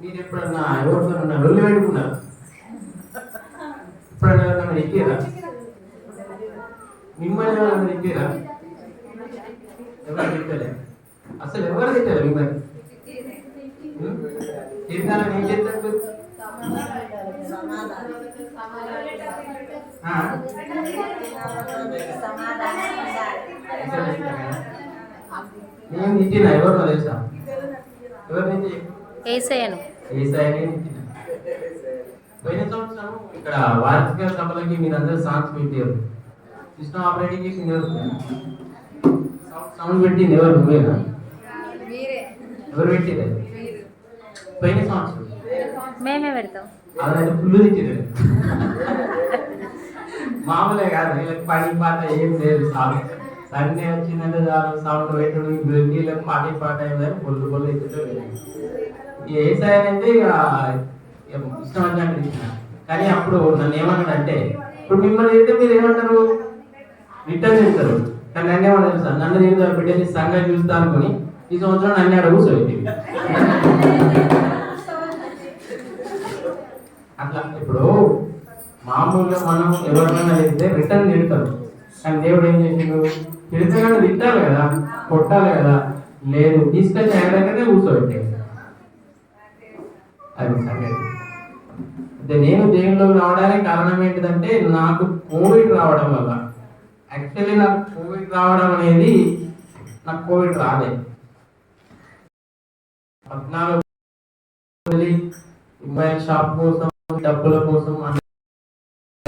మీరు ఎప్పుడన్నా ఎవరితోనన్నా రొల్లి పెట్టుకున్నారు ఎప్పుడన్నా ఎవరన్నా ఎక్కారా? మిమ్మల్ని ఎవరన్నా ఎక్కారా? ఎవరు తిట్టలే అసలు ఎవరు తిట్టారు మిమ్మల్ని? తిట్టాలని ఏం చేస్తారు? ఆ? నేను తిట్టినా ఎవరినో తెలుసా? ఎవరు నుంచి ఏసయ్యను. ఏసాయని తిట్టినా పోయిన సంవత్సరం ఇక్కడ వార్షిక సభలకి మీరందరూ సాంగ్స్ పెట్టారు సిస్టమ్ ఆపరేటింగ్ చేసింది ఎవరు? సౌండ్ పెట్టింది ఎవరు? నువ్వేనా? ఎవరు పెట్టేది? పోయిన సంవత్సరం. మేమే పెడతాం. అదే ఫుల్ తిట్టింది మామూలే కాదు వీళ్ళకి పని పాట ఏం లేదు సాగు. సండే వచ్చిందంటే చాలు. సౌండ్ పెట్టుడు వీళ్ళకి పాటి పాట ఏమైనా పొల్లు పొల్లు ఎత్తుటూ ఏ సైడ్ అంటే ఇష్టం వచ్చినట్టు ఇచ్చిన. కానీ అప్పుడు నన్ను ఏమన్నాడంటే ఇప్పుడు మిమ్మల్ని అయితే మీరు ఏమంటారు? రిటర్న్ చేస్తారు. కానీ నన్ను ఏమన్నారు సార్ నన్ను తిరుగుతారు బిడ్డని సంఘం చూస్తా అనుకుని ఈ సంవత్సరం నన్ను అడుగు సోయింది అట్లా ఇప్పుడు మామూలుగా మనం ఎవరినైనా తిడితే రిటర్న్ తిడతారు. కానీ దేవుడు ఏం చేసిండు? తిడితే తిట్టాలి కదా కొట్టాలి కదా. లేదు తీసుకొచ్చి ఆయన దగ్గరనే కూర్చోబెట్టే. అది సంగతి. నేను దేవుళ్ళు రావడానికి కారణం ఏంటిదంటే నాకు కోవిడ్ రావడం వల్ల. యాక్చువల్లీ నాకు కోవిడ్ రావడం అనేది నాకు కోవిడ్ రాలే. పద్నాలుగు మొబైల్ షాప్ కోసం డబ్బుల కోసం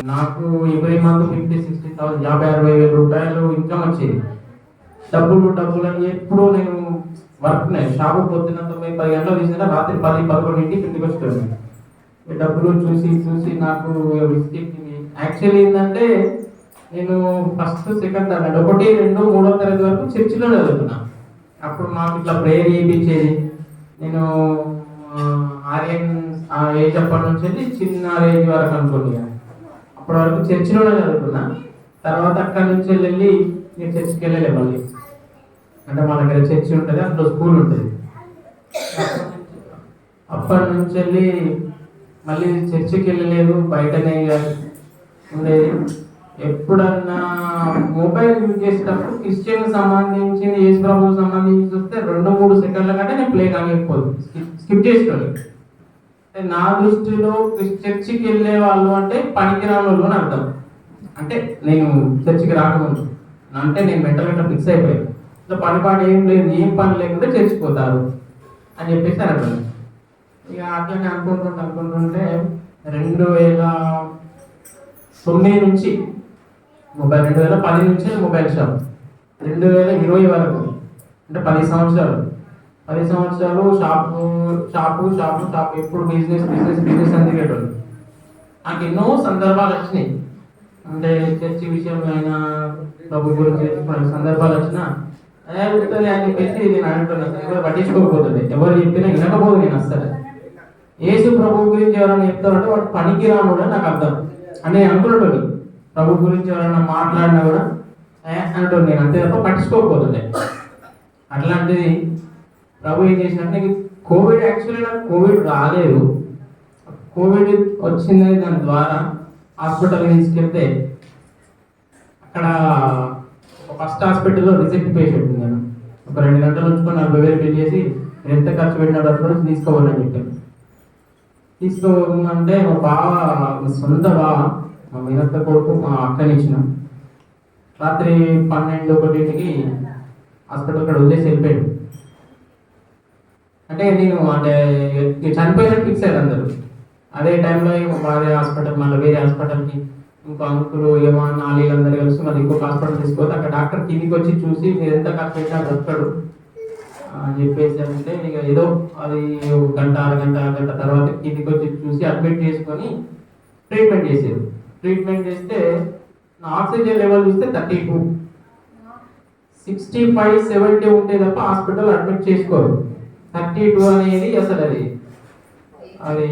నాకు every month fifty sixty thousand యాభై అరవై వేల రూపాయలు ఇన్కమ్ వచ్చేది. డబ్బులు డబ్బులు అని ఎప్పుడూ నేను వర్క్ షాపు పొద్దున తొమ్మిది పది గంటలు తీసిన రాత్రి పది పదకొండింటికి ఇంటికి వస్తుంది. డబ్బులు చూసి చూసి నాకు యాక్చువల్లీ ఏంటంటే నేను ఫస్ట్ సెకండ్ అన్నాడు. ఒకటి రెండు మూడో తరగతి వరకు చర్చిలో చదువుతున్నా. అప్పుడు మాకు ఇట్లా ప్రేయర్ చేయించేది. నేను ఆర్యన్ ఆ ఏజ్ అప్పటి నుంచి చిన్న ఏజ్ వరకు అనుకోండి ఇక. అప్పటి వరకు చర్చిలోనే చదువుకున్నా తర్వాత అక్కడి నుంచి వెళ్ళి నేను చర్చికి వెళ్ళలే మళ్ళీ. అంటే మా దగ్గర చర్చి ఉంటుంది అందులో స్కూల్ ఉంటుంది. అప్పటి నుంచి వెళ్ళి మళ్ళీ చర్చికి వెళ్ళలేదు బయటనే ఇక ఉండేది ఎప్పుడన్నా మొబైల్ యూజ్ చేసేటప్పుడు క్రిస్టియన్ సంబంధించిన యేసు ప్రభువు సంబంధించి చూస్తే రెండు మూడు సెకండ్ల కంటే నేను ప్లే కాలేకపోదు స్కిప్ చేసుకోలేదు నా దృష్టిలో చర్చికి వెళ్ళే వాళ్ళు అంటే పనికిరాని వాళ్ళు అని అర్థం. అంటే నేను చర్చికి రాకముందు. అంటే నేను మెంటల్ మెంటల్ ఫిక్స్ అయిపోయాను. ఇట్లా పని పాట ఏం లేదు ఏం పని లేకుండా చర్చిపోతారు అని చెప్పేసి అర్థం. ఇక అట్లనే అనుకుంటుంటే అనుకుంటుంటే రెండు వేల తొమ్మిది నుంచి మొబైల్ రెండు వేల పది నుంచి మొబైల్ షాప్ రెండు వేల ఇరవై వరకు. అంటే పది సంవత్సరాలు. పది సంవత్సరాలు షాపు షాపు షాపు షాపు. ఎప్పుడు బిజినెస్ బిజినెస్ బిజినెస్ అని తిరిగేటోళ్ళు. నాకు ఎన్నో సందర్భాలు వచ్చినాయి. అంటే చర్చి విషయంలో అయినా డబ్బు గురించి తెలుసుకునే సందర్భాలు వచ్చినా అదే ఉంటుంది అని చెప్పేసి నేను అంటున్నాను ఎవరు పట్టించుకోకపోతుంది. ఎవరు చెప్పినా వినకపోదు నేను అస్సలు. యేసు ప్రభు గురించి ఎవరైనా చెప్తారంటే వాడు పనికి రాను కూడా నాకు అర్థం. అని నేను అనుకునేటోడు ప్రభు గురించి ఎవరైనా మాట్లాడినా కూడా ఏ అంటాడు నేను అంతే తప్ప పట్టించుకోకపోతుండే. అట్లాంటిది ప్రభు ఏం చేసినట్టు కోవిడ్ యాక్చువల్లీ నాకు కోవిడ్ రాలేదు. కోవిడ్ వచ్చింది దాని ద్వారా హాస్పిటల్ తీసుకెళ్తే అక్కడ ఫస్ట్ హాస్పిటల్లో రిజెక్ట్ పేషెంట్ ఉంది నేను ఒక రెండు గంటలు ఉంచుకొని నలభై వేలు పే చేసి ఎంత ఖర్చు పెట్టినా డబ్బులు తీసుకోవాలని చెప్పాను తీసుకోమంటే మా బావ సొంత బావ మా మీనత్త కొడుకు మా అక్కని ఇచ్చిన. రాత్రి పన్నెండు ఒకటింటికి హాస్పిటల్ అక్కడ వదిలేసి వెళ్ళిపోయాడు. అంటే నేను అంటే ఇక చనిపోయినట్టు ఫిక్స్ అయ్యారు అందరూ. అదే టైంలో భార్య హాస్పిటల్ మళ్ళీ వేరే హాస్పిటల్కి ఇంకో అంకులు ఏమో నాలుగు అందరూ కలిసి మళ్ళీ ఇంకొక హాస్పిటల్ తీసుకుపోతే అక్కడ డాక్టర్ కిందికి వచ్చి చూసి మీరు ఎంత ఖర్చు పెట్టినా బ్రతకడు అని చెప్పేసి అంటే ఇక ఏదో అది ఒక గంట అర గంట తర్వాత కిందికి వచ్చి చూసి అడ్మిట్ చేసుకొని ట్రీట్మెంట్ చేశారు ట్రీట్మెంట్ చేస్తే నా ఆక్సిజన్ లెవెల్ చూస్తే thirty two. Sixty five seventy ఉంటే తప్ప హాస్పిటల్ అడ్మిట్ చేసుకోరు. థర్టీ టూ అనేది అసలు అది. అది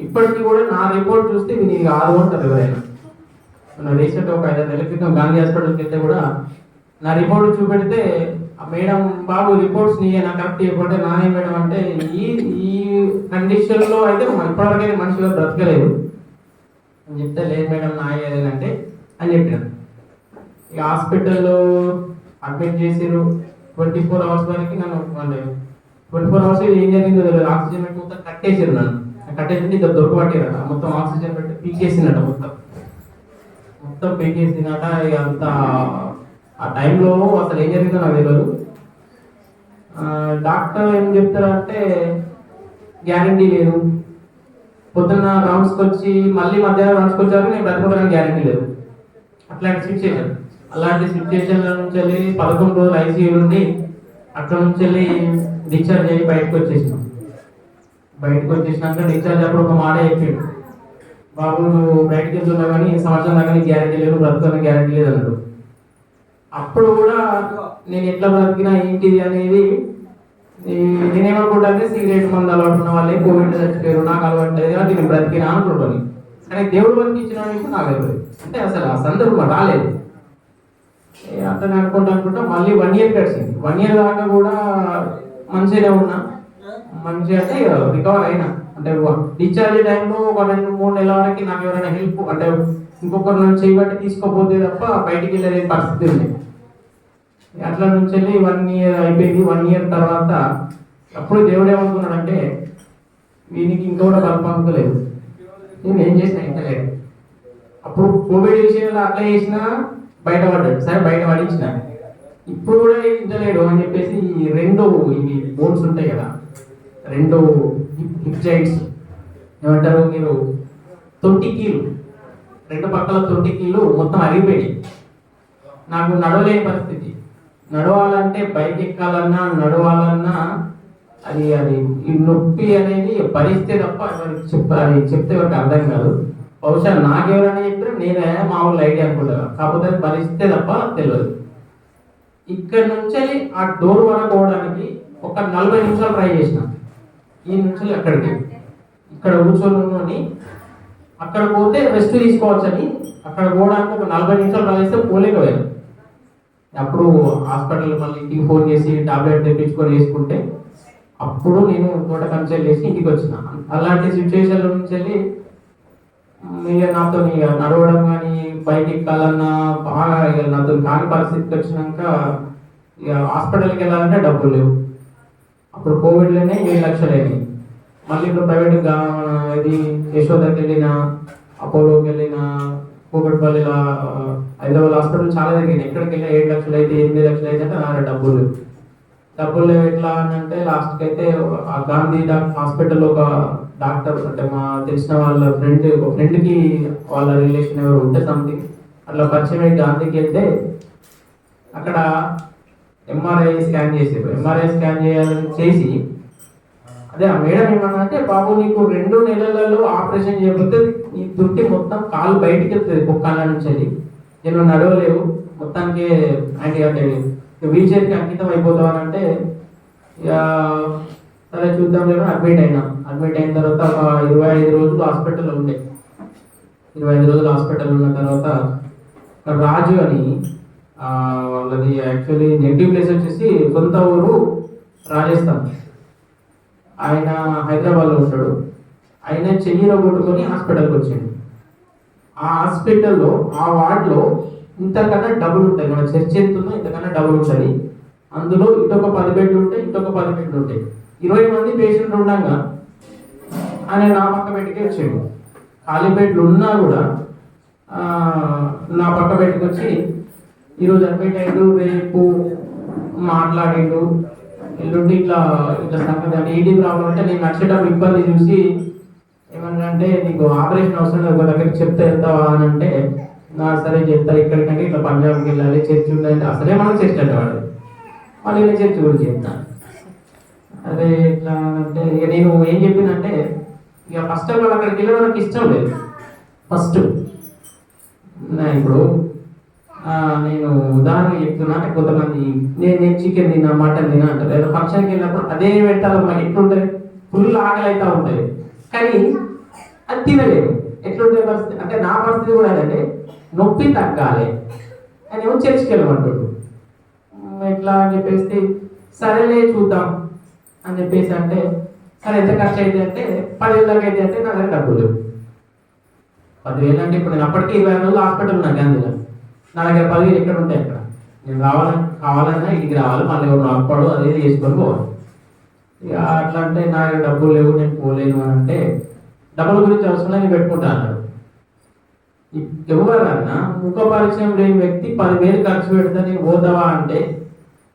ఇప్పటికీ కూడా నా రిపోర్ట్ చూస్తే ఇది నీకు కాదు అంటారు ఎవరైనా. మన రీసెంట్ ఒక ఐదు నెలల క్రితం గాంధీ హాస్పిటల్కి వెళ్తే కూడా నా రిపోర్ట్ చూపెడితే ఆ మేడం బాబు రిపోర్ట్స్ నీ నాకు కరెక్ట్ చెప్పంటే నానే మేడం అంటే ఈ ఈ కండిషన్లో అయితే ఇప్పటివరకైతే ఇప్పటివరకు అయితే మనిషిగా బ్రతకలేదు. అని చెప్తే లేదు మేడం నా అంటే అని చెప్పిన. ఇక హాస్పిటల్లో అడ్మిట్ చేసిరు ట్వంటీ ఫోర్ అవర్స్ వరకు నన్ను వాళ్ళు ట్వంటీ ఫోర్ అవర్స్ ఏం జరిగిందో తెలియదు. ఆక్సిజన్ పెట్టి మొత్తం కట్టేసారు నన్ను. కట్టేసి ఇద్దరు దొరకబట్టిరట మొత్తం ఆక్సిజన్ పెట్టి పీకేసిందట మొత్తం. మొత్తం పీకేసిందట ఇక అంత ఆ టైంలో అసలు ఏం జరిగిందో నాకు తెలియదు డాక్టర్ ఏం చెప్తారంటే గ్యారంటీ లేదు. పొద్దున్న రౌండ్స్కి వచ్చి మళ్ళీ మధ్యాహ్నం రౌండ్స్కి వచ్చారు నేను బ్రతకడానికి గ్యారంటీ లేదు. అట్లాంటి సిచ్యుయేషన్ అలాంటి సిచ్యుయేషన్ల నుంచి వెళ్ళి పదకొండు రోజులు ఐసీయూ నుండి అక్కడ నుంచి వెళ్ళి డిశ్చార్జ్ అయ్యి బయటకు వచ్చేసినాం. బయటకు వచ్చేసినాక డిశ్చార్జ్ అప్పుడు ఒక మాట చెప్పాడు. బాబు నువ్వు బయటకు వెళ్తున్నా కానీ సంవత్సరం దాకా గ్యారంటీ లేదు బ్రతుకున్న గ్యారంటీ లేదు అన్నాడు. అప్పుడు కూడా నేను ఎట్లా బ్రతికినా ఏంటిది అనేది ఈ- నేనేమనుకుంటానంటే సిగరెట్ మందు అలవాటు ఉన్న వాళ్ళే కోవిడ్ చచ్చిపోయారు నాకు అలవాటు లేదు నేను బ్రతికినా అనుకుంటాను. కానీ దేవుడు బతికించిన నాకు తెలియదు అంటే అసలు ఆ సందర్భం రాలేదు. అతను అనుకుంటా అనుకుంటా మళ్ళీ వన్ ఇయర్ గడిచింది వన్ ఇయర్ దాకా కూడా మంచిగానే ఉన్నా. మంచిగా అంటే రికవర్ అయినా. అంటే డిశ్చార్జ్ టైంలో ఒక రెండు మూడు నెలల వరకు నాకు ఎవరైనా హెల్ప్ అంటే ఇంకొకరి నుంచి చేయబట్టి తీసుకోపోతే తప్ప బయటికి వెళ్ళే పరిస్థితి ఉంది. అట్లా నుంచి వెళ్ళి వన్ ఇయర్ అయిపోయింది. వన్ ఇయర్ తర్వాత అప్పుడు దేవుడు ఏమనుకున్నాడంటే వీనికి ఇంకొకటి బలపంపలేదు నేను ఏం చేసినా ఇంకా లేదు అప్పుడు కోవిడ్ విషయంలో అట్లా చేసినా బయటపడ్డాడు. సరే బయట పడించిన ఇప్పుడు కూడా ఇంటలేడు అని చెప్పేసి ఈ రెండు ఇవి బోన్స్ ఉంటాయి కదా రెండు హిప్ జాయింట్స్ ఏమంటారు మీరు? తొంటి కీలు. రెండు పక్కల తొంటి కీలు మొత్తం అరిగిపోయాయి. నాకు నడవలేని పరిస్థితి. నడవాలంటే బైక్ ఎక్కాలన్నా నడవాలన్నా అది అది ఈ నొప్పి అనేది భరిస్తే తప్ప ఎవరికి చెప్ప అది చెప్తే ఎవరికి అర్థం కాదు. బహుశా నాకెవరని చెప్పినా నేనే మామూలు ఐడియా అనుకుంటాను. కాకపోతే అది భరిస్తే తప్ప తెలియదు. ఇక్కడ నుంచి ఆ డోర్ వరకు పోవడానికి ఒక నలభై నిమిషాలు ట్రై చేసిన. ఈ నుంచి అక్కడికి ఇక్కడ కూర్చొని అక్కడ పోతే రెస్ట్ తీసుకోవచ్చని అక్కడ పోవడానికి ఒక నలభై నిమిషాలు ట్రై చేస్తే పోలేకపోయాను. అప్పుడు హాస్పిటల్ మళ్ళీ ఇంటికి ఫోన్ చేసి టాబ్లెట్ తెప్పించుకొని వేసుకుంటే అప్పుడు నేను తోట కన్సల్ట్ చేసి ఇంటికి వచ్చిన. అలాంటి సిచ్యువేషన్ల నుంచి వెళ్ళి ఇక నాతో ఇక నడవడం కానీ బయటికి కాలన్నా బాగా ఇక నాతో కాని పరిస్థితికి వచ్చినాక ఇక హాస్పిటల్కి వెళ్ళాలంటే డబ్బులు లేవు. అప్పుడు కోవిడ్లోనే ఏడు లక్షలు అయినాయి. మళ్ళీ ఇప్పుడు ప్రైవేట్ ఇది యశోదకి వెళ్ళిన అపోలోకి వెళ్ళిన కూకట్పల్లిలో హైదరాబాద్ హాస్పిటల్ చాలా తగ్గినాయి ఎక్కడికి వెళ్ళినా ఏడు లక్షలు అయితే ఎనిమిది లక్షలు అయితే అంటే నా డబ్బులు లేవు. డబ్బులు లేవు ఎట్లా అని అంటే లాస్ట్కి అయితే ఆ గాంధీ డాక్టర్ హాస్పిటల్ ఒక డాక్టర్ అంటే మా తెలిసిన వాళ్ళ ఫ్రెండ్ ఒక ఫ్రెండ్కి వాళ్ళ రిలేషన్ ఎవరు ఉంటే సంథింగ్ అట్లా పరిచయం అయ్యి గాంధీకి వెళ్తే అక్కడ ఎంఆర్ఐ స్కాన్ చేసారు ఎంఆర్ఐ స్కాన్ చేయాలని చేసి అదే ఆ మేడం ఏమన్నా అంటే బాబు నీకు రెండు నెలలలో ఆపరేషన్ చేయకపోతే నీ దుట్టి మొత్తం కాలు బయటికి వెళ్తుంది కుక్కల నుంచి అది నేను నడవలేవు మొత్తానికి యాంటీ అంటే వీల్ చైర్కి అంకితం అయిపోతావు అని అంటే ఇక సరే చూద్దాం లేదో అడ్మిట్ అయినా. అడ్మిట్ అయిన తర్వాత ఒక ఇరవై ఐదు రోజులు హాస్పిటల్లో ఉండే. ఇరవై ఐదు రోజులు హాస్పిటల్ ఉన్న తర్వాత రాజు అని వాళ్ళది యాక్చువల్లీ నెగిటివ్ ప్లేస్ వచ్చేసి సొంత ఊరు రాజస్థాన్. ఆయన హైదరాబాద్లో ఉంటాడు. ఆయన చెయ్యిలో కొట్టుకొని హాస్పిటల్కి వచ్చాడు. ఆ హాస్పిటల్లో ఆ వార్డులో ఇంతకన్నా డబుల్ ఉంటాయి. మన చర్చ ఎంతుందో ఇంతకన్నా డబుల్ ఉంటుంది అందులో ఇటొక పది బెడ్లు ఉంటాయి ఇటొక పది బెడ్లు ఉంటాయి. ఇరవై మంది పేషెంట్లు ఉండగా ఆయన నా పక్క పెట్టుకే వచ్చాడు ఖాళీ బెడ్లు ఉన్నా కూడా నా పక్క పెట్టుకొచ్చి వచ్చి ఈరోజు అడ్మిట్ అయ్యిండు రేపు మాట్లాడిండు ఎల్లుండి ఇట్లా ఇట్లా సంగతి అంటే ఏంటి ప్రాబ్లం అంటే నేను నచ్చేటప్పుడు ఇబ్బంది చూసి ఏమన్నా నీకు ఆపరేషన్ అవసరం లేదు ఒక దగ్గరికి చెప్తే వెళ్తావా అని అంటే నా సరే చెప్తా ఇక్కడికంటే ఇట్లా పంజాబ్కి వెళ్ళాలి చర్చ్ ఉందంటే అసలే మనం చర్చ్ అంటే వాడు. మళ్ళీ నేను చర్చ్ గురించి చెప్తాను అదే ఇట్లా అంటే ఇక నేను ఏం చెప్పిందంటే ఇక ఫస్ట్ టైం ఆల్ అక్కడికి వెళ్ళడం మనకి ఇష్టం లేదు. ఫస్ట్ నా ఇప్పుడు నేను ఉదాహరణ చెప్తున్నా అంటే కొంతమంది నేను నేను చికెన్ తిన్నా మటన్ తిన్నా అంటారు. లేదా ఫంక్షన్కి వెళ్ళినప్పుడు అదే పెట్టాలి మాకు ఎట్లుంటుంది ఫుల్ ఆకలి అవుతా ఉంటుంది. కానీ అది తినలేదు ఎట్లుంటే పరిస్థితి అంటే నా పరిస్థితి కూడా ఏంటంటే నొప్పి తగ్గాలి. అని ఏమో చర్చికి వెళ్ళమంటాడు ఎట్లా? అని చెప్పేసి సరేలే చూద్దాం. అని చెప్పేసి అంటే సరే ఎంత ఖర్చు అయితే అంటే పదివేల దాకా అయితే అంటే నా దగ్గర డబ్బులు లేవు. పదివేలు అంటే ఇప్పుడు నేను అప్పటికే ఇరవై రోజులు హాస్పిటల్ ఉన్నా గాంధీలో. నా దగ్గర పదివేలు ఎక్కడ ఉంటాయి అక్కడ? నేను రావాలని కావాలన్నా ఇంటికి రావాలి మళ్ళీ ఎవరు రాకపోవడం అదే చేసుకొని పోవాలి. ఇక అట్లా అంటే నా దగ్గర డబ్బులు లేవు నేను పోలేను అని అంటే డబ్బుల గురించి అవసరం నేను పెట్టుకుంటా అన్నాడు. ఎవరన్నా ముఖ పరిచయం లేని వ్యక్తి పదివేలు ఖర్చు పెడుతుంది పోదావా పోతావా అంటే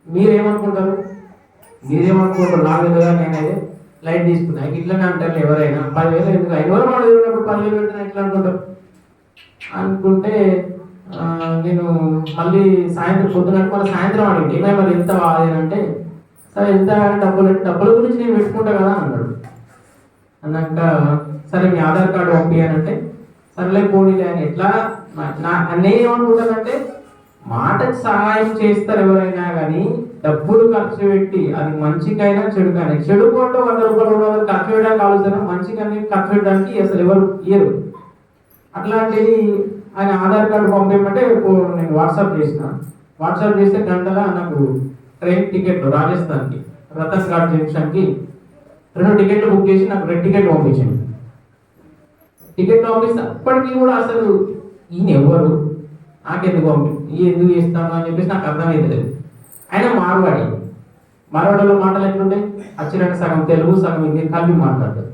మీరేమనుకుంటారు? మీరేమనుకుంటారు? నా విధంగా నేనైతే లైట్ తీసుకున్నా. ఇట్లనే అంటారు ఎవరైనా. పదివేలు ఎందుకు? ఎవరు మన తెలియనప్పుడు పదివేలు పెట్టినా ఎట్లా అనుకుంటారు అనుకుంటే. నేను మళ్ళీ సాయంత్రం పొద్దున మళ్ళీ సాయంత్రం అడిగింది ఏమై మరి ఎంత అంటే సరే ఎంత డబ్బులు డబ్బుల గురించి నేను పెట్టుకుంటా కదా అన్నాడు. అన్నాక సరే మీ ఆధార్ కార్డు పంపించానంటే సరేలే పోనీలే అని. ఎట్లా? నా- నా నేను ఏమనుకుంటానంటే మాటకు సహాయం చేస్తారు ఎవరైనా కానీ డబ్బులు ఖర్చు పెట్టి అది మంచికైనా చెడుకైనా. చెడు కూడా వంద రూపాయలు రెండు వందలు ఖర్చు పెట్టడానికి ఆలోచన మంచిగానే ఖర్చు పెట్టడానికి అసలు ఎవరు ఇయ్యరు. అట్లాంటి ఆయన ఆధార్ కార్డు పంపించమంటే ఓ- నేను వాట్సాప్ చేసిన. వాట్సాప్ చేస్తే గంటల నాకు ట్రైన్ టికెట్ రాజస్థాన్కి రతన్ ఘాట్ జంక్షన్కి రెండు టికెట్లు బుక్ చేసి నాకు రెండు టికెట్ పంపించింది టికెట్ పంపిస్తే అప్పటికి కూడా అసలు ఈయన ఎవరు? నాకెందుకు పంపి ఎందుకు చేస్తాను అని చెప్పేసి నాకు అర్థమైతలేదు. ఆయన మార్వాడి మరవాడలో మాటలు ఎట్లుంటాయి వచ్చినట్టు సగం తెలుగు సగం హిందీ కలిపి మాట్లాడతాడు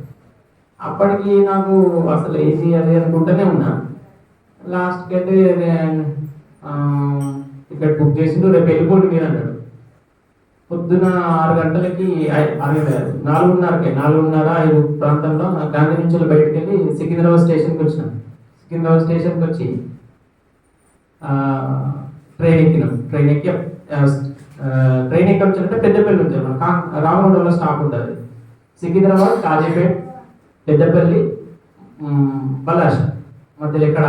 అప్పటికి నాకు అసలు ఏది అది అనుకుంటూనే ఉన్నా. లాస్ట్కి అయితే ఇక్కడ బుక్ చేసిండు రేపు వెళ్ళిపోండి మీరు అన్నాడు. పొద్దున ఆరు గంటలకి ఆరు నాలుగున్నరకి నాలుగున్నర ఐదు ప్రాంతంలో గాంధీ నుంచి బయటకు వెళ్ళి సికింద్రాబాద్ స్టేషన్కి వచ్చినాం. సికింద్రాబాద్ స్టేషన్కి వచ్చి ట్రైన్ ఎక్కినాం. ట్రైన్ ఎక్కి ట్రైన్ ఎక్కడ వచ్చినట్టే పెద్దపల్లి నుంచి మన కా- రామగుండంలో స్టాప్ ఉంటుంది సికింద్రాబాద్ కాజీపేట్ పెద్దపల్లి మ్, పలాష్ మధ్యలో ఎక్కడ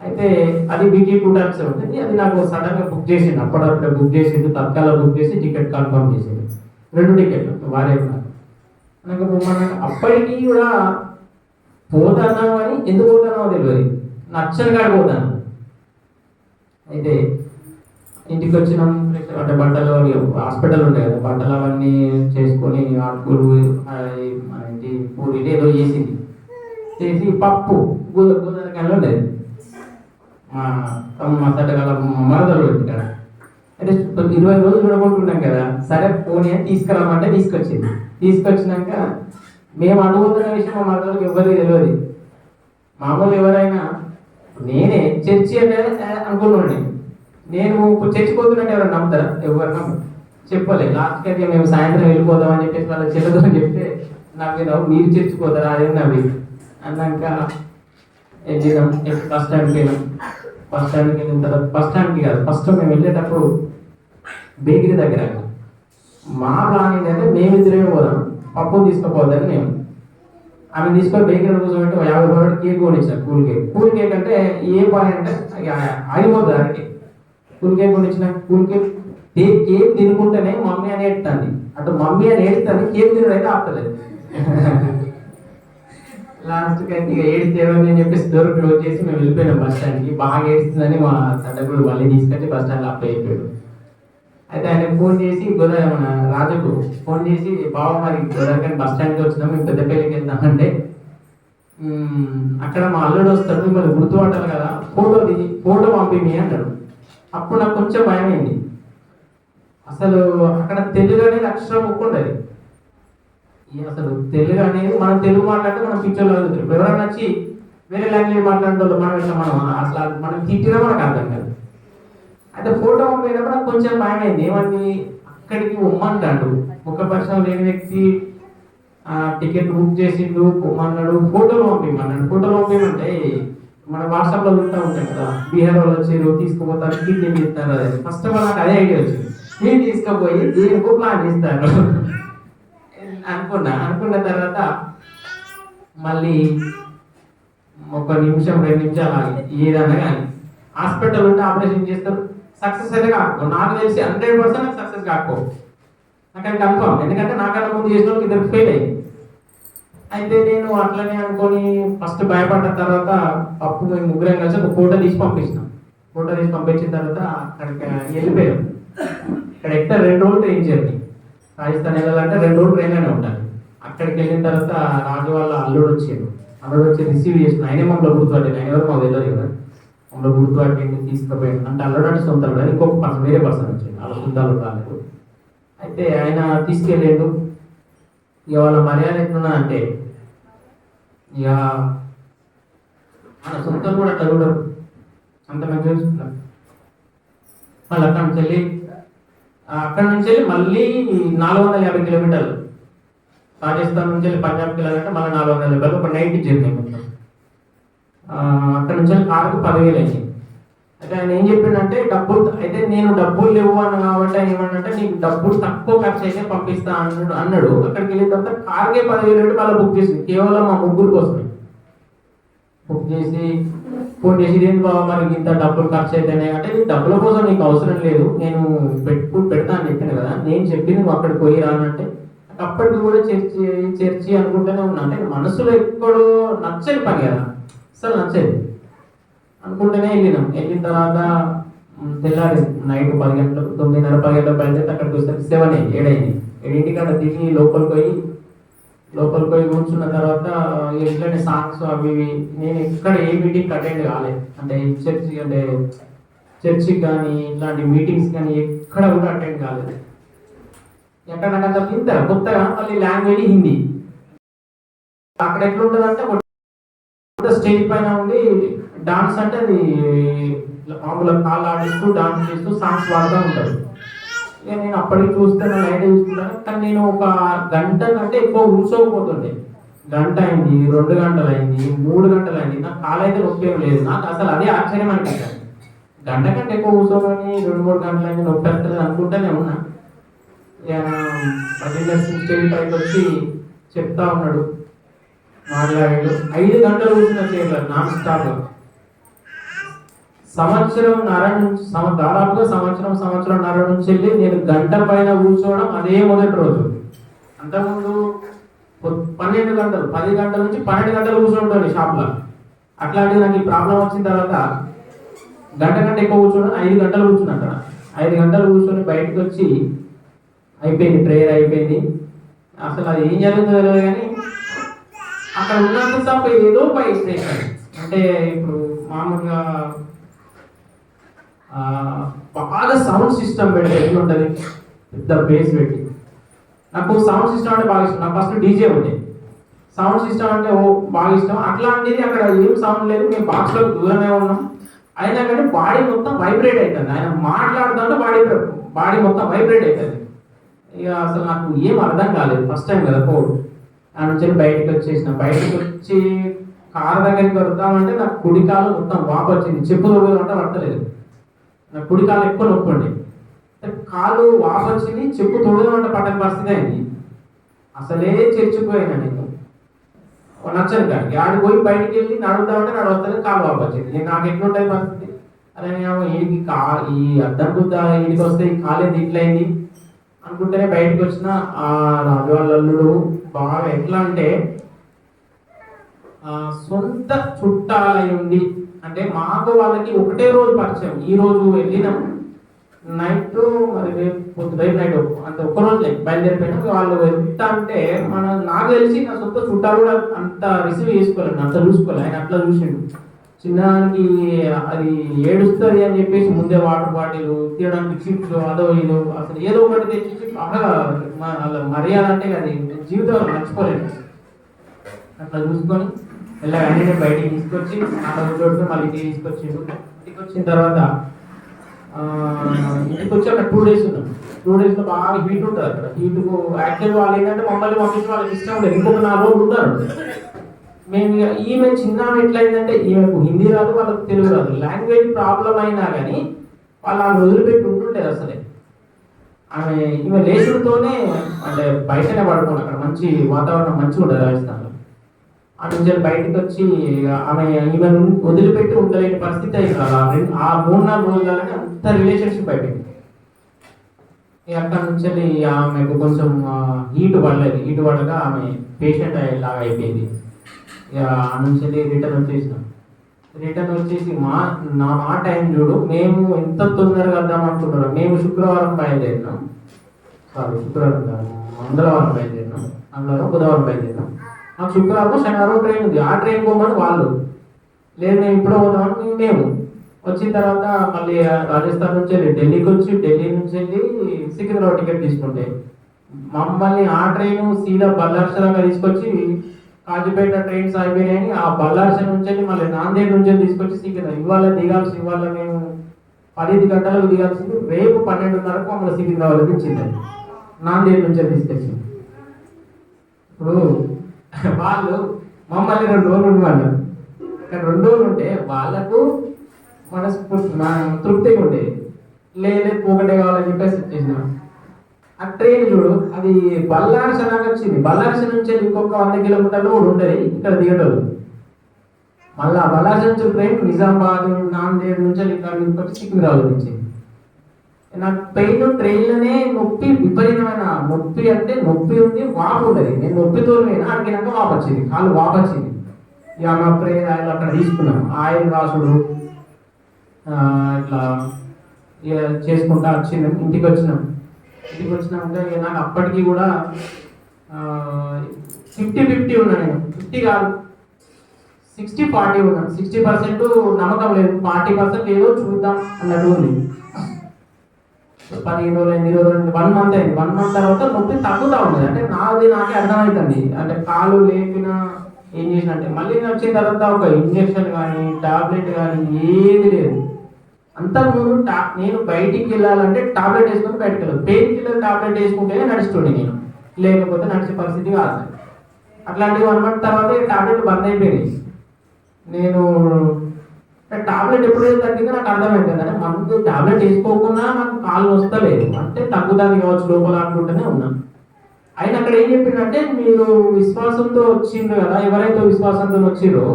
అయితే అది బీటీ టూ టైమ్స్ ఉంటుంది. అది నాకు సడన్గా బుక్ చేసింది అప్పటికప్పుడు బుక్ చేసిండు. తత్కాల బుక్ చేసి టికెట్ కన్ఫర్మ్ చేసిండు. రెండు టికెట్లు వారే నాకు అప్పటికి కూడా పోతాను అని ఎందుకు పోతానో తెలియదు. నచ్చని కాడ పోతాను. అయితే ఇంటికి వచ్చినాం అంటే బట్టలు హాస్పిటల్ ఉండే కదా బట్టలు అవన్నీ చేసుకొని ఆకులు ఏంటి పూరి ఏదో చేసింది. చేసి పప్పు గోద గోదావరికాయలు ఉండేది మా తమ్ముడు మా మరదలు ఇక్కడ. అంటే ఇరవై రోజులు చూడకుంటున్నాం కదా సరే పోనీ అని తీసుకురామంటే తీసుకొచ్చింది. తీసుకొచ్చినాక మేము అనుకుంటున్న విషయం మా మరదలకు ఎవరికి తెలియదు మామూలు ఎవరైనా నేనే చర్చి అంటే ఏ, అనుకున్నాను నేను ఇప్పుడు చచ్చిపోతున్నట్టు ఎవరైనా నమ్ముతారా? ఎవరు నమ్మరు చెప్పలేదు లాస్ట్కి అయితే మేము సాయంత్రం వెళ్ళిపోదాం అని చెప్పేసి వాళ్ళ చెల్లెతో చెప్తే నాకు ఏదో మీరు చచ్చిపోతారా? అదే నవ్వి? అన్నాక వెళ్ళినాం బస్ స్టాండ్కి వెళ్ళాం. బస్ స్టాండ్కి వెళ్ళిన తర్వాత బస్ స్టాండ్కి కాదు. ఫస్ట్ మేము వెళ్ళేటప్పుడు బేకరీ దగ్గర మా ప్లాన్ ఏంటంటే మేమిద్దరమే పోదాం. పప్పు తీసుకుపోద్దని మేము. ఆమె తీసుకొని బేకరీ కూర్చోబెట్టి యాభై రూపాయలు కేక్ కొనిచ్చాను కూల్ కేక్. కూల్ కేక్ అంటే ఏ పని అంటే ఇక ఆగిపోతుంది దానికి. కూల్ కేక్ కొనిచ్చిన కూల్ కేక్ తినుకుంటేనే మమ్మీ అని ఏడుతుంది. అటు మమ్మీ అని ఏడుతుంది కేక్ తినడైతే అయితే ఆపుతలేదు. లాస్ట్కి అయితే ఇక ఏడితేవని ఏమని చెప్పేసి డోర్ క్లోజ్ చేసి మేము వెళ్ళిపోయినాం బస్ స్టాండ్కి. బాగా ఏడుస్తుందని మా తండ్రి మళ్ళీ తీసుకొచ్చి బస్ స్టాండ్లో అప్లై అయిపోయాడు. అయితే ఆయన ఫోన్ చేసి గోదా మన రాజుకు ఫోన్ చేసి బావ మరి గోదావరి బస్ స్టాండ్కి వచ్చినాం మేము పెద్దపల్లికి వెళ్దామంటే అక్కడ మా అల్లుడు వస్తాడు మిమ్మల్ని గుర్తుపట్టాలి కదా ఫోటో ఫోటో పంపిమి అంటాడు అప్పుడు నాకు కొంచెం భయమైంది. అసలు అక్కడ తెలుగు అనేది అక్షరం ఒప్పుండదు ఈ అసలు తెలుగు అనేది మనం తెలుగు మాట్లాడితే మనం పిక్చర్లో చదువుతాం ఎవరైనా వచ్చి వేరే లాంగ్వేజ్ మాట్లాడే వాళ్ళు మనం ఇట్లా మనం అసలు మనం తిట్టినా మనకు అర్థం కాదు. అయితే ఫోటో పంపినప్పుడు నాకు కొంచెం భయమైంది. ఏమంది అక్కడికి ఉమ్మంటాడు ఒక పక్షం లేని వ్యక్తి టికెట్ బుక్ చేసిండు పొమ్మన్నాడు ఫోటోలు పంపిమన్నాడు ఫోటోలు పంపిమంటే మన వాట్సాప్లో చూస్తూ ఉంటాం కదా బీహార్ వాళ్ళు వచ్చారు తీసుకుపోతారు కిడ్నీ ఇస్తారు అది ఫస్ట్ ఆఫ్ ఆల్ నాకు అదే ఐడియా వచ్చింది. నేను తీసుకుపోయి దేనికో ప్లాన్ చేస్తారు అనుకున్నా. అనుకున్న తర్వాత మళ్ళీ ఒక నిమిషం రెండు నిమిషాలు ఆగి ఏదన్నా కానీ హాస్పిటల్ ఉంటే ఆపరేషన్ చేస్తారు. సక్సెస్ అయితే కాకపో. నాకు తెలిసి హండ్రెడ్ పర్సెంట్ నాకు సక్సెస్ కాకపో. నాకు అది కన్ఫర్మ్ ఎందుకంటే నాకన్నా ముందు చేసిన వాళ్ళకి ఇద్దరు ఫెయిల్ అయ్యింది అయితే నేను అట్లనే అనుకొని ఫస్ట్ భయపడ్డ తర్వాత అప్పుడు మేము ముగ్గురం కలిసి ఒక ఫోటో తీసి పంపించినాం. ఫోటో తీసి పంపించిన తర్వాత అక్కడికి వెళ్ళిపోయాం. ఇక్కడ ఎక్కడ రెండు రోజులు ట్రైన్ జర్నీ రాజస్థాన్ వెళ్ళాలంటే రెండు రోజులు ట్రైన్లోనే ఉంటాను అక్కడికి వెళ్ళిన తర్వాత రాజు వాళ్ళ అల్లుడు వచ్చాడు. అల్లుడు వచ్చి రిసీవ్ చేసిన ఆయనే మమ్మల్ని గుర్తుపట్టింది ఆయన ఎవరు మాకు తెలియదు కదా. మమ్మల్ని గుర్తుపట్టింది తీసుకుపోయాడు. అంటే అల్లుడు అంటే సొంత అల్లుడు ఇంకొక పర్సన్ వేరే పర్సన్ వచ్చింది వాళ్ళ సొంత అల్లుడు రాలేదు. అయితే ఆయన తీసుకెళ్ళాడు. ఇవాళ మర్యాద ఎట్లున్నా అంటే ఇక మన సొంతం కూడా అట్లా అంత మంచిగా చూసుకున్నారు మళ్ళీ అక్కడ నుంచి వెళ్ళి అక్కడ నుంచి వెళ్ళి మళ్ళీ నాలుగు వందల యాభై కిలోమీటర్లు. రాజస్థాన్ నుంచి వెళ్ళి పంజాబ్కి వెళ్ళాలంటే మళ్ళీ నాలుగు వందల యాభై. ఒక నైట్ జర్నీ అక్కడ నుంచి వెళ్ళి కారుకు పదివేలు అయింది. అయితే ఆయన ఏం చెప్పిండంటే డబ్బులు అయితే నేను డబ్బులు లేవు అని కాబట్టి ఆయన ఏమన్నంటే నీకు డబ్బులు తక్కువ ఖర్చు అయితే పంపిస్తా అన్నాడు. అన్నాడు. అక్కడికి వెళ్ళిన తర్వాత కార్కే పదివేలు అంటే మళ్ళీ బుక్ చేసింది కేవలం మా ముగ్గురు కోసమే. బుక్ చేసి ఫోన్ చేసి ఏంటి బాబా మరి ఇంత డబ్బులు ఖర్చు అయితేనే? అంటే నీ డబ్బుల కోసం నీకు అవసరం లేదు. నేను పెట్టు పెడతా అని చెప్పాను కదా. నేను చెప్పింది నువ్వు అక్కడికి పోయి రానంటే అప్పటికి కూడా చర్చి చర్చి అనుకుంటూనే ఉన్నా. అంటే మనసులో ఎక్కడో నచ్చని పని కదా. అసలు నచ్చేది. అనుకుంటేనే వెళ్ళినాం. వెళ్ళిన తర్వాత మ్, తెల్లారి నైట్ పది గంటలకు తొమ్మిదిన్నర పది గంటలకు బయలుదేరి అక్కడికి వస్తే సెవెన్ అయ్యి ఏడైంది ఏడింటికి అక్కడ దిగి లోపలికి పోయి లోపలికి పోయి కూర్చున్న తర్వాత ఎట్లనే సాంగ్స్ అవి ఇవి నేను ఎక్కడ ఏ మీటింగ్ అటెండ్ కాలేదు అంటే చర్చి అంటే చర్చికి కానీ ఇలాంటి మీటింగ్స్ కానీ ఎక్కడ కూడా అటెండ్ కాలేదు. ఎక్కడక్కడ ఇంత కొత్తగా మళ్ళీ లాంగ్వేజ్ హిందీ. అక్కడ ఎట్లుంటుంది అంటే స్టేజ్ పైన ఉండి డాన్స్ అంటే అది మామూలు కాళ్ళు ఆడిస్తూ డాన్స్ చేస్తూ సాంగ్స్ పాడుతూ ఉంటారు. ఇక నేను అప్పటికి చూస్తే నా లైట్ చూసుకున్నాను కానీ నేను ఒక గంట కంటే ఎక్కువ కూర్చోకపోతుండే. గంట అయింది రెండు గంటలు అయింది మూడు గంటలు అయింది. నాకు కాలు అయితే నొప్పి లేదు. నాకు అసలు అదే ఆశ్చర్యం అనిపించాను గంట కంటే ఎక్కువ కూర్చోమని రెండు మూడు గంటలు అయింది నొప్పి వస్తుంది అనుకుంటానే ఉన్నా. ఇక రవీందర్ సింగ్ స్టేజ్ పైకి వచ్చి చెప్తా ఉన్నాడు. మాట్లాడాడు. ఐదు గంటలు కూర్చున్న చేయలేదు నాన్ స్టాప్ సంవత్సరం నర నుంచి దాదాపుగా సంవత్సరం సంవత్సరం నర నుంచి వెళ్ళి నేను గంట పైన కూర్చోవడం అదే మొదటి రోజు. అంతకుముందు పన్నెండు గంటలు పది గంటల నుంచి పన్నెండు గంటలు కూర్చుంటాను షాప్లో. అట్లాంటిది నాకు ఈ ప్రాబ్లం వచ్చిన తర్వాత గంట గంట ఎక్కువ కూర్చోవడం ఐదు గంటలు కూర్చున్నా అక్కడ. ఐదు గంటలు కూర్చొని బయటకు వచ్చి అయిపోయింది ప్రేయర్ అయిపోయింది. అసలు అది ఏం జరుగుతుందో తెలియదు కానీ అక్కడ ఉన్నంత తప్ప ఏదో పై అంటే ఇప్పుడు మామూలుగా బాగా సౌండ్ సిస్టమ్ పెడితే ఎట్లుంటుంది? పెద్ద బేస్ పెట్టి. నాకు సౌండ్ సిస్టమ్ అంటే బాగా ఇష్టం. నాకు ఫస్ట్ డీజే ఉండే. సౌండ్ సిస్టమ్ అంటే ఓ బాగా ఇష్టం. అట్లాంటిది అక్కడ ఏం సౌండ్ లేదు. మేము బాక్స్లో దూరమే ఉన్నాం. అయినా కానీ బాడీ మొత్తం వైబ్రేట్ అవుతుంది ఆయన మాట్లాడుతుంటే బాడీ బాడీ మొత్తం వైబ్రేట్ అవుతుంది ఇక అసలు నాకు ఏం అర్థం కాలేదు. ఫస్ట్ టైం కదా కోడ్ ఆయన నుంచి బయటకు వచ్చేసిన. బయటకు వచ్చి కారు దగ్గరికి వద్దామంటే నాకు కుడికాలు మొత్తం వాపు వచ్చింది. చెప్పు తొడగలంటే పడతలేదు నా కుడి కాలు ఎక్కువ నొప్పండి. కాలు వాపు వచ్చింది చెప్పు తొడగలంటే పట్టని పరిస్థితి అయింది అసలే చర్చిపోయినా నేను. నచ్చను నచ్చని కాడికి. పోయి బయటికి వెళ్ళి నడుద్దామంటే నడవస్తలేదు కాలు వాపొచ్చింది. నేను నాకు ఎట్లుంటుంది పరిస్థితి? అరే నేను కా ఈ అద్దం బుద్ధ ఈడికి వస్తే ఈ కాలేది ఇట్లయింది అనుకుంటేనే బయటకు వచ్చిన ఆ రాజు వాళ్ళ అల్లుడు బాగా ఎట్లా అంటే సొంత చుట్టాలై ఉండి అంటే మాకు వాళ్ళకి ఒకటే రోజు పరిచయం. ఈ రోజు వెళ్ళినాం. నైట్ మరి రేపు రేపు నైట్ అంత ఒక్క రోజులే బయలుదేరిపోయినాం. వాళ్ళు ఎంత అంటే మన నాకు తెలిసి నా సొంత చుట్టాలు కూడా అంత రిసీవ్ చేసుకోలేదు. అంత చూసుకోలేదు. ఆయన అట్లా చూసిండు. చిన్నదానికి అది ఏడుస్తుంది అని చెప్పేసి ముందే వాటర్ బాటిల్ తీయడానికి చిప్స్ అదో ఇదో అసలు ఏదో ఒకటి తెచ్చి బాగా మర్యాద అంటే అది జీవితం మర్చిపోలేదు. అట్లా చూసుకొని ఇలా అన్ని బయటకి బయటికి తీసుకొచ్చి అక్కడ మళ్ళీ ఇంటికి తీసుకొచ్చిండు. ఇంటికి వచ్చిన తర్వాత ఇంటికి వచ్చి అక్కడ టూ డేస్ ఉన్నాం. టూ డేస్లో బాగా హీట్ ఉంటుంది అక్కడ. హీటుకు యాక్చువల్ వాళ్ళు ఏంటంటే మమ్మల్ని పంపించిన వాళ్ళకి ఇష్టం లేదు ఇంకొక నాలుగు రోజులు ఉంటారు. మేము ఇక ఈమె చిన్న ఎట్లయిందంటే ఈమెకు హిందీ రాదు వాళ్ళకి తెలుగు రాదు. లాంగ్వేజ్ ప్రాబ్లం అయినా కానీ వాళ్ళు ఆ వదిలిపెట్టి ఉంటుండేది అసలే. ఆమె ఈమె లేచుడుతోనే అంటే బయటనే పడుకోండి అక్కడ. మంచి వాతావరణం మంచిగా ఉంటుంది రాజస్థాన్లో. అటు నుంచి బయటకు వచ్చి ఇక ఆమె ఈమె వదిలిపెట్టి ఉండలేని పరిస్థితి అయింది రెండు- ఆ మూడు నాలుగు రోజులనే అంత రిలేషన్షిప్ అయిపోయింది. ఇక అక్కడ నుంచి ఆమెకు కొంచెం హీట్ పడలేదు. హీట్ పడగా ఆమె పేషెంట్ అయ్యేలాగా అయిపోయింది. ఇక ఆ నుంచి వెళ్ళి రిటర్న్ వచ్చేసినాం. రిటర్న్ వచ్చేసి మా నా మా టైం చూడు మేము ఎంత తొందరగా వద్దాం అనుకుంటున్నాం. మేము శుక్రవారం బయలుదేరినాం. సారీ శుక్రవారం కాదు మంగళవారం బయలుదేరినాం. మంగళవారం బుధవారం బయలుదేరినాం. మాకు శుక్రవారం శనివారం ట్రైన్ ఉంది. ఆ ట్రైన్ పోమని వాళ్ళు లేదు నేను ఇప్పుడు పోతామని మేము. వచ్చిన తర్వాత మళ్ళీ రాజస్థాన్ నుంచి వెళ్ళి ఢిల్లీకి వచ్చి ఢిల్లీ నుంచి వెళ్ళి సికింద్రాబాద్ టికెట్ తీసుకుంటే మమ్మల్ని ఆ ట్రైన్ సీదా బల్లార్సలాగా తీసుకొచ్చి కాజీపేట ట్రైన్స్ అయిపోయినాయని ఆ బల్లార్స నుంచి వెళ్ళి మళ్ళీ నాందేడ్ నుంచి తీసుకొచ్చి సికింద్రాబాద్ ఇవాళ దిగాల్సి ఇవాళ మేము పదిహేను గంటలకు దిగాల్సింది. రేపు పన్నెండున్నరకు మమ్మల్ని సికింద్రాబాద్ దించింది నాందేడ్ నుంచి తీసుకొచ్చింది. తీసుకొచ్చి ఇప్పుడు వాళ్ళు మమ్మల్ని రెండు రోజులు ఉండేవాళ్ళు. కానీ రెండు రోజులు ఉంటే వాళ్ళకు మనస్ఫూర్తి తృప్తిగా ఉండేది లేదు ఒకటే కావాలని చెప్పేసి చేసినాం. ఆ ట్రైన్ చూడు అది బల్లారస నాకు వచ్చింది. బల్లారస నుంచి ఇంకొక వంద కిలోమీటర్లు కూడా ఉంటుంది ఇక్కడ దిగటోళ్ళు మళ్ళీ బల్లారస నుంచి ట్రైన్ నిజామాబాద్ నాందేడ్ నుంచి ఇక్కడ ఇంకొకటి సికింద్రాబాద్ నుంచి. నాకు పెయిన్ ట్రైన్లోనే నొప్పి విపరీతమైన నొప్పి అంటే నొప్పి ఉంది వాపు ఉండదు నేను నొప్పితో అడిగినాక వాపు వచ్చింది. కాళ్ళు వాపు వచ్చింది. ఇక మా ప్రేయర్ ఆయిల్ అక్కడ తీసుకున్నాం ఆయిల్ రాసుడు ఇట్లా ఇక చేసుకుంటా వచ్చినాం. ఇంటికి వచ్చినాం. ఇంటికి వచ్చినాక ఇక నాకు అప్పటికి కూడా ఫిఫ్టీ ఫిఫ్టీ ఉన్నా నేను. ఫిఫ్టీ కాదు. సిక్స్టీ ఫార్టీ ఉన్నాను సిక్స్టీ పర్సెంట్ నమ్మకం లేదు. ఫార్టీ పర్సెంట్ ఏదో చూద్దాం అన్నట్టు ఉంది. పదిహేను రోజులు ఎన్ని రోజులు వన్ మంత్ అయింది. వన్ మంత్ తర్వాత నొప్పి తగ్గుతా ఉంది అంటే నాది నాకే అర్థమవుతుంది అంటే కాలు లేపిన ఏం చేసిన అంటే మళ్ళీ వచ్చిన తర్వాత ఒక ఇంజక్షన్ కానీ టాబ్లెట్ కానీ ఏది లేదు. అంతకుముందు టా నేను బయటికి వెళ్ళాలంటే టాబ్లెట్ వేసుకొని బయటకు వెళ్ళాను పెయిన్ కిల్లర్ టాబ్లెట్ వేసుకుంటేనే నడుస్తుండే నేను. లేకపోతే నడిచే పరిస్థితి కాదు. అట్లాంటివి వన్ మంత్ తర్వాత టాబ్లెట్ బంద్ అయిపోయింది. నేను టాబ్లెట్ ఎప్పుడైతే తగ్గిందో నాకు అర్థమైంది అంటే మనకు టాబ్లెట్ వేసుకోకుండా నాకు కాళ్ళు వస్తలేదు అంటే తగ్గుదాన్ని కావచ్చు లోపల అనుకుంటూనే ఉన్నాను ఆయన అక్కడ ఏం చెప్పిందంటే మీరు విశ్వాసంతో వచ్చిండ్రు కదా ఎవరైతే విశ్వాసంతో వచ్చిరో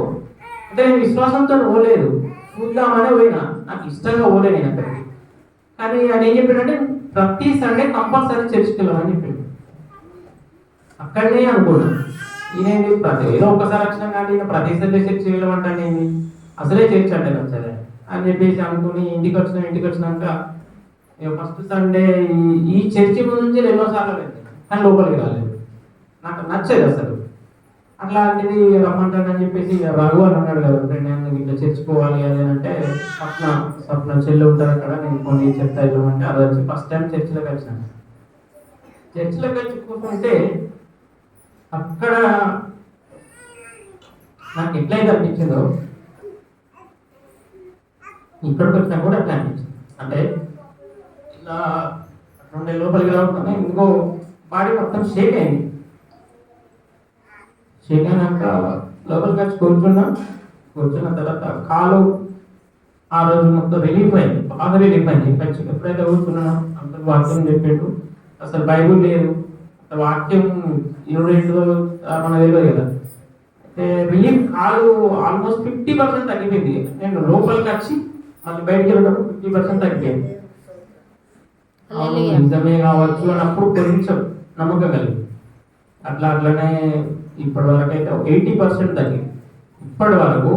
అంటే నేను విశ్వాసంతో పోలేదు. చూద్దామనే పోయినా. నాకు ఇష్టంగా పోలే నేను అక్కడికి. కానీ ఆయన ఏం చెప్పిండంటే ప్రతి సండే కంపల్సరీ చర్చికి వెళ్ళమని చెప్పిండు అక్కడనే అనుకున్నా. ఈయనేంది ప్రతి ఏదో ఒక్కసారి వచ్చినా కానీ ప్రతి సండే చర్చి వెళ్ళమంటాను అసలే చేర్చాడు అంటే అని చెప్పేసి అనుకుని ఇంటికి వచ్చిన ఇంటికి వచ్చినాక ఫస్ట్ సండే ఈ- చర్చి ముందు నుంచి ఎన్నో సార్లు వెళ్ళాను. కానీ లోపలికి రాలేదు. నాకు నచ్చదు అసలు. అట్లాంటిది రమ్మంటానని చెప్పేసి రఘు అని అన్నాడు కదా ఫ్రెండ్ నేను ఇట్లా చర్చిపోవాలి అది అని అంటే స్వప్న స్వప్న చెల్లి ఉంటారు అక్కడ నేను కొన్ని చెప్తా వెళ్ళమంటే అది వచ్చి ఫస్ట్ టైం చర్చిలోకి వచ్చినాను చర్చిలోకి వచ్చి కూర్చుంటే అక్కడ నాకు ఎట్లయితే అనిపించిందో ఇక్కడికి వచ్చినా కూడా అట్లా అనిపించింది. అంటే ఇలా రెండు లోపలికి రాకుండా ఇంకో బాడీ మొత్తం షేక్ అయింది. షేక్ అయినాక లోపలికి వచ్చి కూర్చున్నా. కూర్చున్న తర్వాత కాలు ఆ రోజు మొత్తం రిలీఫ్ అయింది. బాగా రిలీఫ్ అయింది. వచ్చి ఎప్పుడైతే కూర్చున్నానో అంత వాక్యం చెప్పాడు అసలు బైబుల్ లేదు. వాక్యం ఇరవై రెండు మన తెలియదు కదా. అయితే రిలీఫ్ కాలు ఆల్మోస్ట్ ఫిఫ్టీ పర్సెంట్ తగ్గిపోయింది. నేను లోపలికి వచ్చి మళ్ళీ బయటికి వెళ్ళినప్పుడు ఫిఫ్టీ పర్సెంట్ హల్లెలూయా. నిజమే కావచ్చు అన్నప్పుడు కొంచెం నమ్మకం కలిగి అట్లా అట్లనే ఇప్పటి వరకు అయితే ఎయిటీ పర్సెంట్ తగ్గింది ఇప్పటి వరకు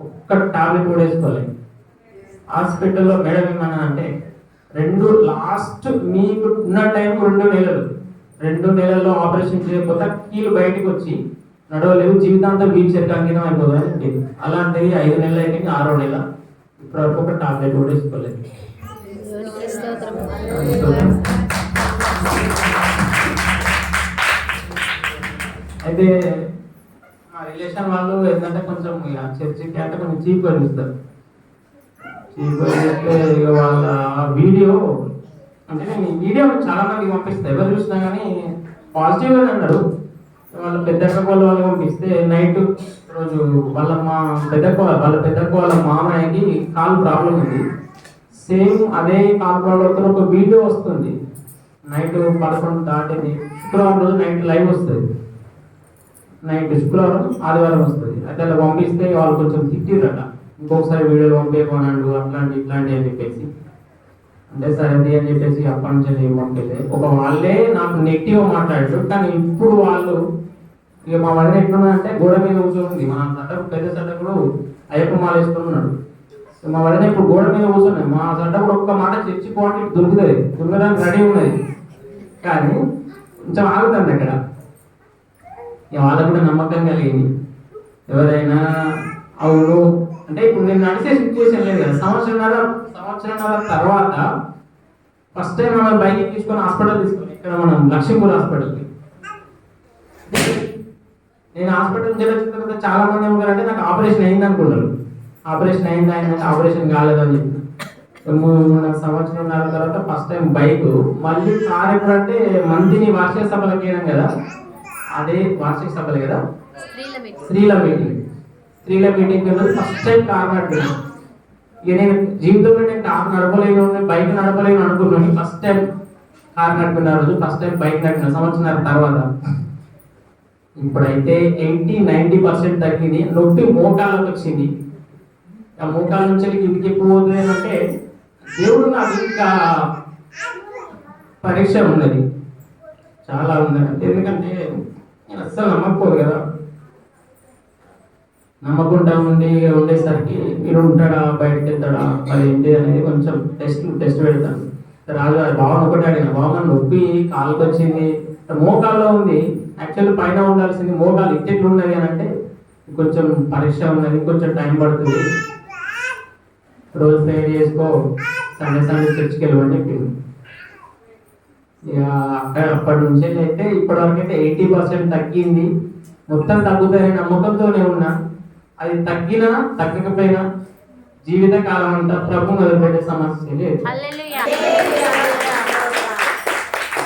ఒక్క టాబ్లెట్ కూడా వేసుకోలేదు హాస్పిటల్లో మేడం ఏమన్నా అంటే రెండు లాస్ట్ మీకు ఉన్న టైం రెండు నెలలు. రెండు నెలల్లో ఆపరేషన్ చేయకపోతే కీలు బయటకు వచ్చి నడవలేవు జీవితాంతం వీల్ చైర్ అంకితం అయిపోతుంది. అలాంటిది ఐదు నెలలు అయితే ఆరో నెల. ఇప్పటి ఒక టాబ్లెట్ కూడా వేసుకోలేదు. అయితే మా రిలేషన్ వాళ్ళు ఏంటంటే కొంచెం ఇక చర్చికి అంటే కొంచెం చీప్ ఇస్తారు చీప్ ఇస్తే ఇక వాళ్ళ వీడియో అంటే నేను వీడియో చాలా మంది పంపిస్తాను ఎవరు చూసినా కానీ పాజిటివ్ అని అన్నారు. వాళ్ళ పెద్దక్క వాళ్ళ వాళ్ళు పంపిస్తే నైట్ రోజు వాళ్ళ మా పెద్దక్క వాళ్ళ పెద్దక్క వాళ్ళ మామయ్యకి కాలు ప్రాబ్లం ఉంది. సేమ్ అదే కాలు ప్రాబ్లంతో ఒక వీడియో వస్తుంది. నైట్ పదకొండు దాటింది. శుక్రవారం రోజు నైట్ లైవ్ వస్తుంది. నైట్ శుక్రవారం ఆదివారం వస్తుంది. అయితే అలా పంపిస్తే వాళ్ళు కొంచెం తిట్టిరట ఇంకొకసారి వీడియోలు పంపేయమన్నాడు అట్లాంటి ఇట్లాంటి అని చెప్పేసి. అంటే సరే అని చెప్పేసి అప్పటి నుంచి ఏం ఒక వాళ్ళే నాకు నెగిటివ్ మాట్లాడారు కానీ ఇప్పుడు వాళ్ళు ఇక మా వదిన ఎట్లున్నాయంటే గోడ మీద కూర్చొని మా సట పెద్ద సట కూడా అయ్యప్ప మాల వేసుకొని ఉన్నాడు. మా వదిన ఇప్పుడు గోడ మీద కూర్చున్నాయి మా సడ్డ కూడా ఒక్క మాట చర్చి పోవడానికి దొరుకుతుంది దొరకడానికి రెడీ ఉన్నది. కానీ కొంచెం ఆగుతుంది అక్కడ. ఇక వాళ్ళకు కూడా నమ్మకం కలిగింది. ఎవరైనా అవును అంటే ఇప్పుడు నేను నడిచే సిచ్యువేషన్ లేదు కదా. సంవత్సరంన్నర సంవత్సరంన్నర తర్వాత ఫస్ట్ టైం మనం బైక్ తీసుకొని హాస్పిటల్ తీసుకొని ఇక్కడ మనం లక్ష్మీపూర్ హాస్పిటల్కి. నేను హాస్పిటల్ నుంచి వచ్చిన తర్వాత చాలా మంది ఏమన్నారంటే నాకు ఆపరేషన్ అయింది అనుకున్నారు. ఆపరేషన్ అయింది అయిందంటే ఆపరేషన్ కాలేదని చెప్పి మూడు సంవత్సరంన్నర తర్వాత ఫస్ట్ టైం బైక్ మళ్ళీ కార్ ఎప్పుడంటే మంత్ని వార్షిక సభలకు వెళ్ళాం కదా. అదే వార్షిక సభలు కదా. స్త్రీల మీటింగ్. స్త్రీల మీటింగ్. స్త్రీల మీటింగ్ ఫస్ట్ టైం కార్ నడిపాను ఇక నేను జీవితంలో నేను కార్ నడపలేను బైక్ నడపలేను అనుకున్నాను. ఫస్ట్ టైం కార్ నడిపిన రోజు ఫస్ట్ టైం బైక్ నడిపిన సంవత్సరం తర్వాత. ఇప్పుడైతే ఎయిటీ నైంటీ పర్సెంట్ తగ్గింది. నొప్పి మోకాళ్ళకి వచ్చింది ఆ మోకాళ్ళ నుంచి ఇంటికి ఎక్కువ అంటే దేవుడు నాకు ఇంకా పరీక్ష ఉన్నది. చాలా ఉన్నది ఎందుకంటే నేను అస్సలు నమ్మకపోదు కదా. నమ్మకుండా ఉండి ఉండేసరికి మీరు ఉంటాడా బయటకు వెళ్తాడా అది ఏంటి అనేది కొంచెం టెస్ట్ టెస్ట్ పెడతాను. రాజు భావన ఒకటి అడిగిన భావన నొప్పి కాలుకొచ్చింది మోకాల్లో ఉంది యాక్చువల్లీ పైన ఉండాల్సింది మోకాలు ఇట్టెట్లు ఉన్నది అని అంటే కొంచెం పరీక్ష ఉన్నది కొంచెం టైం పడుతుంది. రోజు ప్రేయర్ చేసుకో సండే సండే చర్చికి వెళ్ళమని చెప్పింది. ఇక అక్కడ అప్పటి నుంచి అయితే ఇప్పటి వరకు అయితే ఎయిటీ పర్సెంట్ తగ్గింది. మొత్తం తగ్గుతాయనే నమ్మకంతోనే ఉన్నా. అది తగ్గినా తగ్గకపోయినా జీవిత కాలం అంతా ప్రభు మొదలుపెట్టే సమస్య లేదు.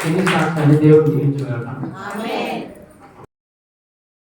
ఎన్ని శాస్త్రాన్ని దేవుడు జీవించగలరా